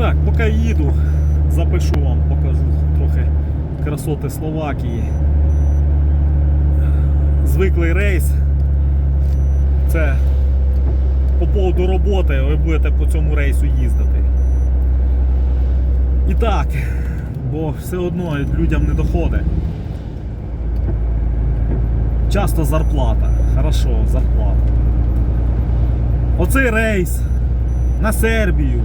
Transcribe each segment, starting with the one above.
Так, поки їду, запишу вам, покажу трохи красоти Словакії. Звиклий рейс. Це по поводу роботи ви будете по цьому рейсу їздити. І так, бо все одно людям не доходить. Часто зарплата. Хорошо, зарплата. Оцей рейс на Сербію,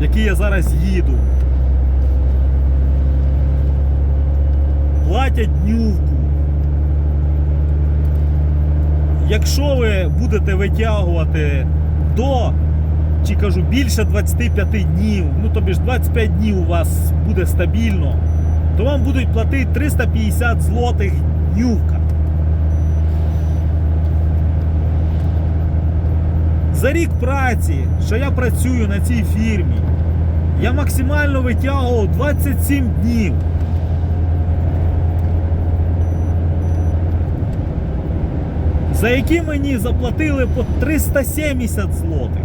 який я зараз їду. Платять днювку. Якщо ви будете витягувати до, чи кажу, більше 25 днів, ну тобі ж 25 днів у вас буде стабільно, то вам будуть платити 350 злотих днювка. За рік праці, що я працюю на цій фірмі, я максимально витягував 27 днів. За які мені заплатили по 370 злотих.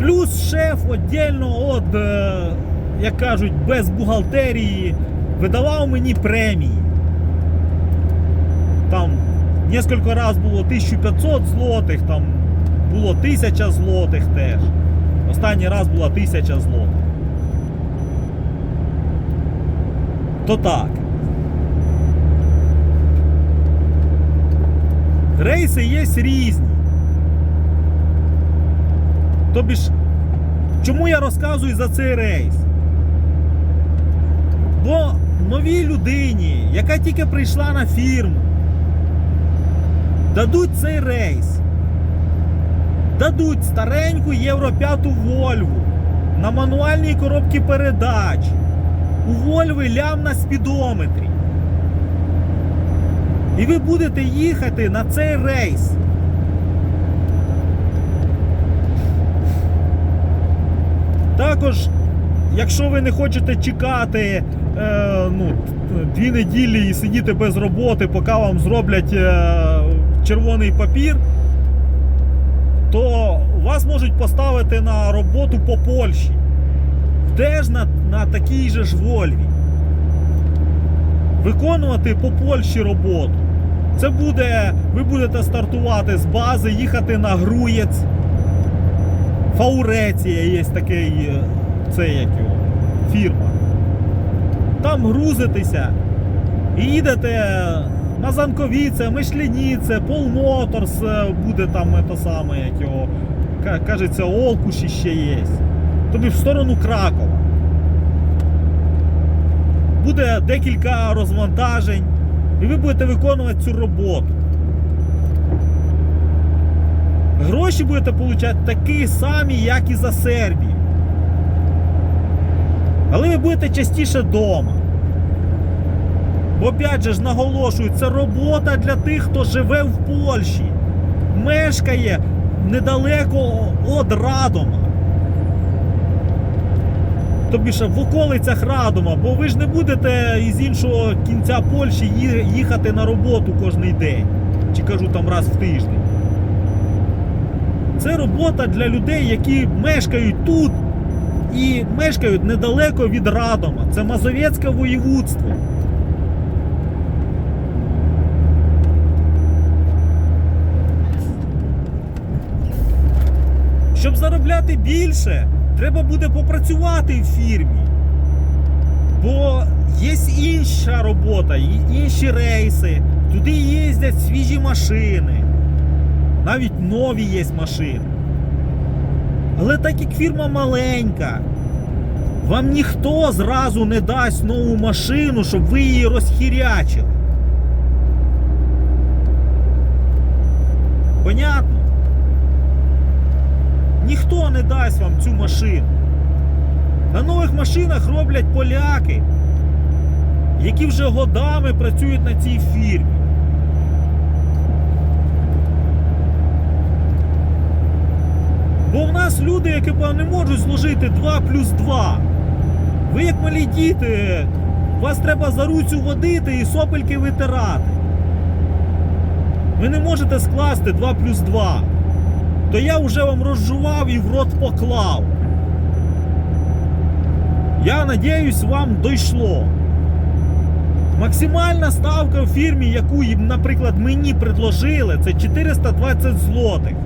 Плюс шеф віддільно от, е, як кажуть, без бухгалтерії видавав мені премії. Там Несколько раз було 1500 злотих, там було 1000 злотих теж. Останній раз була 1000 злотих. То так. Рейси є різні. Тобі ж, чому я розказую за цей рейс? Бо новій людині, яка тільки прийшла на фірму, дадуть цей рейс. Дадуть стареньку Євро 5 Вольву на мануальній коробці передач. У Вольви лям на спідометрі. І ви будете їхати на цей рейс. Також, якщо ви не хочете чекати е, ну, дві неділі і сидіти без роботи, поки вам зроблять е, червоний папір, то вас можуть поставити на роботу по Польщі. Теж на, на такій же ж Вольві. Виконувати по Польщі роботу. Це буде, ви будете стартувати з бази, їхати на Груєць. Фауреція є такий, е, це як його, фірма. Там грузитеся і їдете на Занковіце, Мишляніце, Полмоторс е, буде там те саме, як його, ка- кажеться, Олкуші ще є. Тобі в сторону Кракова. Буде декілька розвантажень, і ви будете виконувати цю роботу. Гроші будете отримати такі самі, як і за Сербію. Але ви будете частіше вдома. Опять же ж наголошую, це робота для тих, хто живе в Польщі, мешкає недалеко від Радома. Тобі ще в околицях Радома, бо ви ж не будете із іншого кінця Польщі їхати на роботу кожен день. Чи кажу там раз в тиждень. Це робота для людей, які мешкають тут і мешкають недалеко від Радома. Це Мазовецьке воєводство. Щоб заробляти більше, треба буде попрацювати в фірмі. Бо є інша робота, інші рейси, туди їздять свіжі машини. Навіть нові є машини. Але так як фірма маленька, вам ніхто зразу не дасть нову машину, щоб ви її розхірячили. Понятно? Ніхто не дасть вам цю машину. На нових машинах роблять поляки, які вже годами працюють на цій фірмі. Бо в нас люди, які не можуть зложити 2 плюс 2. Ви як малі діти, вас треба за руцю водити і сопельки витирати. Ви не можете скласти 2 плюс 2. То я вже вам розжував і в рот поклав. Я надіюсь, вам дійшло. Максимальна ставка в фірмі, яку, наприклад, мені предложили, це 420 злотих.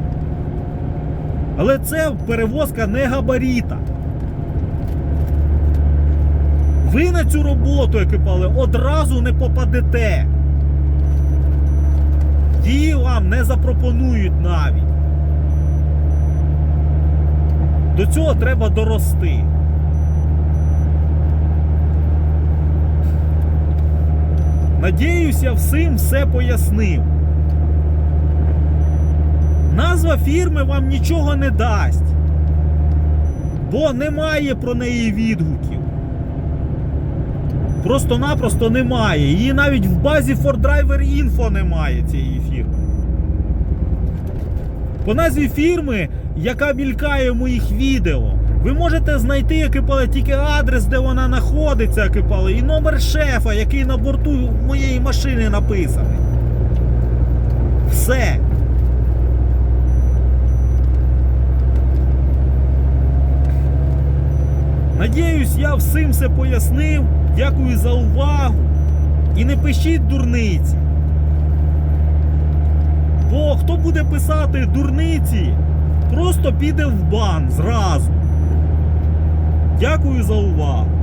Але це перевозка не габаріта. Ви на цю роботу, екипали, одразу не попадете. Її вам не запропонують навіть. До цього треба дорости. Надіюсь, я всім все пояснив. Назва фірми вам нічого не дасть, бо немає про неї відгуків. Просто-напросто немає. Її навіть в базі Ford Driver Info немає цієї фірми. По назві фірми, яка мількає в моїх відео, ви можете знайти екипали тільки адрес, де вона знаходиться, екипали, і номер шефа, який на борту моєї машини написаний. Все. Надіюсь, я всім все пояснив. Дякую за увагу. І не пишіть дурниці. Бо хто буде писати дурниці, просто піде в бан зразу. Дякую за увагу.